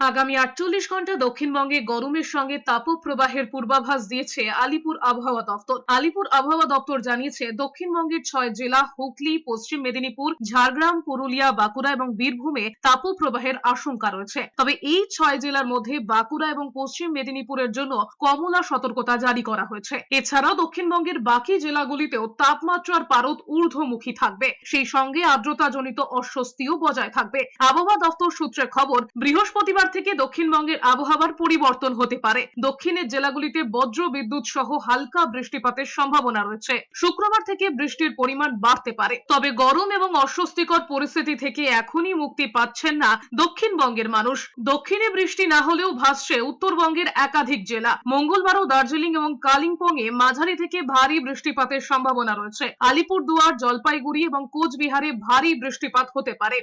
আগামী আটচল্লিশ ঘণ্টা দক্ষিণবঙ্গে গরমের সঙ্গে তাপপ্রবাহের পূর্বাভাস দিয়েছে আলিপুর আবহাওয়া দপ্তর। আলিপুর আবহাওয়া দপ্তর জানিয়েছে, দক্ষিণবঙ্গের ছয় জেলা হুগলি, পশ্চিম মেদিনীপুর, ঝাড়গ্রাম, পুরুলিয়া, বাঁকুড়া এবং বীরভূমে তাপপ্রবাহের আশঙ্কা রয়েছে। তবে এই ছয় জেলার মধ্যে বাঁকুড়া এবং পশ্চিম মেদিনীপুরের জন্য কমলা সতর্কতা জারি করা হয়েছে। এছাড়াও দক্ষিণবঙ্গের বাকি জেলাগুলিতেও তাপমাত্রার পারদ ঊর্ধ্বমুখী থাকবে। সেই সঙ্গে আর্দ্রতাজনিত অস্বস্তিও বজায় থাকবে। আবহাওয়া দপ্তর সূত্রে খবর, বৃহস্পতিবার থেকে দক্ষিণবঙ্গের আবহাওয়ার পরিবর্তন হতে পারে। দক্ষিণের জেলাগুলিতে বজ্র বিদ্যুৎ সহ হালকা বৃষ্টিপাতের সম্ভাবনা রয়েছে। শুক্রবার থেকে বৃষ্টির পরিমাণ বাড়তে পারে। তবে গরম এবং অস্বস্তিকর পরিস্থিতি থেকে এখনই মুক্তি পাচ্ছেন না দক্ষিণবঙ্গের মানুষ। দক্ষিণে বৃষ্টি না হলেও ভাসছে উত্তরবঙ্গের একাধিক জেলা। মঙ্গলবারও দার্জিলিং এবং কালিম্পং এ মাঝারি থেকে ভারী বৃষ্টিপাতের সম্ভাবনা রয়েছে। আলিপুরদুয়ার, জলপাইগুড়ি এবং কোচবিহারে ভারী বৃষ্টিপাত হতে পারে।